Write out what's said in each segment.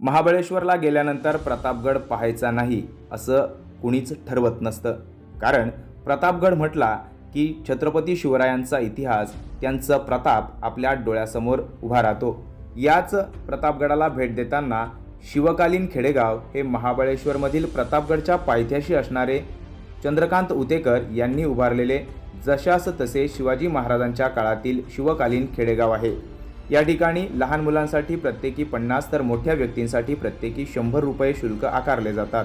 महाबळेश्वरला गेल्यानंतर प्रतापगड पाहायचा नाही असं कुणीच ठरवत नसतं. कारण प्रतापगड म्हटला की छत्रपती शिवरायांचा इतिहास त्यांचं प्रताप आपल्या डोळ्यासमोर उभा राहतो. याच प्रतापगडाला भेट देताना शिवकालीन खेडेगाव हे महाबळेश्वरमधील प्रतापगडच्या पायथ्याशी असणारे चंद्रकांत उतेकर यांनी उभारलेले जशास तसे शिवाजी महाराजांच्या काळातील शिवकालीन खेडेगाव आहे. या ठिकाणी लहान मुलांसाठी प्रत्येकी पन्नास तर मोठ्या व्यक्तींसाठी प्रत्येकी शंभर रुपये शुल्क आकारले जातात.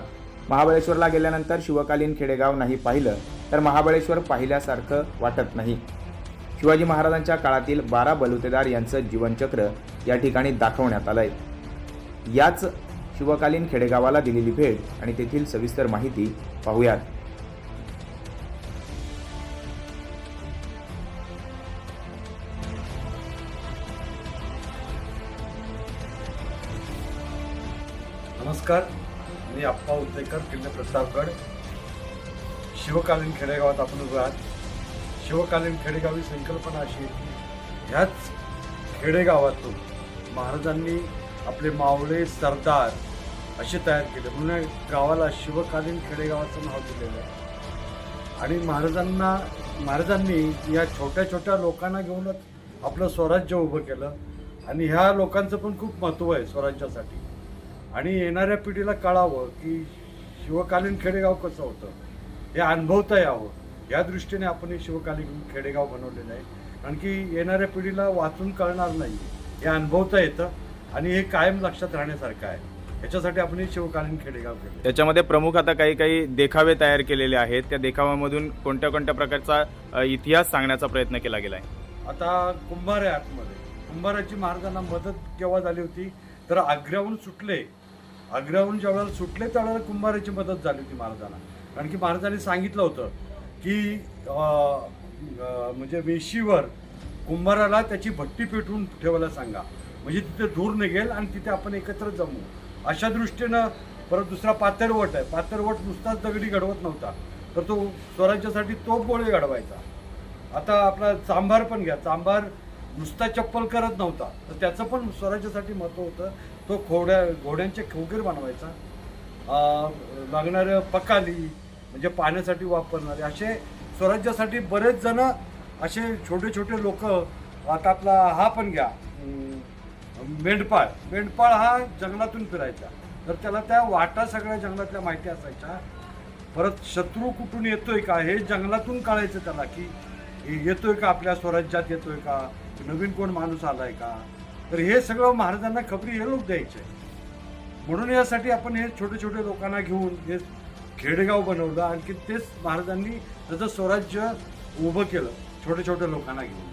महाबळेश्वरला गेल्यानंतर शिवकालीन खेडेगाव नाही पाहिलं तर महाबळेश्वर पाहिल्यासारखं वाटत नाही. शिवाजी महाराजांच्या काळातील बारा बलुतेदार यांचं जीवनचक्र या ठिकाणी दाखवण्यात आलंय. याच शिवकालीन खेडेगावाला दिलेली भेट आणि तेथील सविस्तर माहिती पाहूयात. नमस्कार मी आप्पा उद्देकर किल्ले प्रतापगड. शिवकालीन खेडेगावात आपण उभे आहात. शिवकालीन खेडेगाव ही संकल्पना अशी आहे की ह्याच खेडेगावातून महाराजांनी आपले मावळे सरदार असे तयार केले. म्हणून गावाला शिवकालीन खेडेगावाचं नाव दिलेलं आहे. आणि महाराजांना महाराजांनी या छोट्या छोट्या लोकांना घेऊनच आपलं स्वराज्य उभं केलं. आणि ह्या लोकांचं पण खूप महत्त्व आहे स्वराज्यासाठी. आणि येणाऱ्या पिढीला कळावं की शिवकालीन खेडेगाव कसं होतं हे अनुभवता यावं या दृष्टीने आपण हे शिवकालीन खेडेगाव बनवलेलं आहे. कारण की येणाऱ्या पिढीला वाचून कळणार नाही हे अनुभवता येतं आणि हे कायम लक्षात राहण्यासारखं आहे. याच्यासाठी आपण हे शिवकालीन खेडेगाव केलं. त्याच्यामध्ये प्रमुख आता काही काही देखावे तयार केलेले आहेत. त्या देखाव्यामधून कोणत्या कोणत्या प्रकारचा इतिहास सांगण्याचा प्रयत्न केला गेला आहे आता कुंभार आहे आतमध्ये. कुंभाराची महाराजांना मदत केव्हा झाली होती? तर आग्र्याहून सुटले आग्र्याहून ज्यावेळेला सुटले त्यावेळेला कुंभाराची मदत झाली होती महाराजांना. कारण की महाराजांनी सांगितलं होतं की म्हणजे वेशीवर कुंभाराला त्याची भट्टी पेटवून ठेवायला सांगा. म्हणजे तिथे धूर निघेल आणि तिथे आपण एकत्र जमू. अशा दृष्टीनं परत दुसरा पातळवट आहे. पातरवट नुसताच दगडी घडवत नव्हता. तर तो स्वराज्यासाठी तोप गोळे घडवायचा. आता आपला चांभार पण घ्या. चांभार नुसता चप्पल करत नव्हता. तर त्याचं पण स्वराज्यासाठी महत्त्व होतं. तो घोड्या घोड्यांचे खोगीर बनवायचा. लागणारं पकाली म्हणजे पाण्यासाठी वापरणारे असे स्वराज्यासाठी बरेच जण असे छोटे छोटे लोक आता आपला हा पण घ्या. मेंढपाळ. मेंढपाळ हा जंगलातून फिरायचा. तर त्याला त्या वाटा सगळ्या जंगलातल्या माहिती असायच्या. परत शत्रू कुठून येतोय का हे जंगलातून कळायचं त्याला की येतोय का आपल्या स्वराज्यात येतोय का? नवीन कोण माणूस आलाय का? तर हे सगळं महाराजांना खबरी हे लोक द्यायचे. म्हणून यासाठी आपण हे छोटे छोटे लोकांना घेऊन हे खेडेगाव बनवलं. आणखी तेच महाराजांनी त्याचं स्वराज्य उभं केलं छोट्या छोट्या लोकांना घेऊन.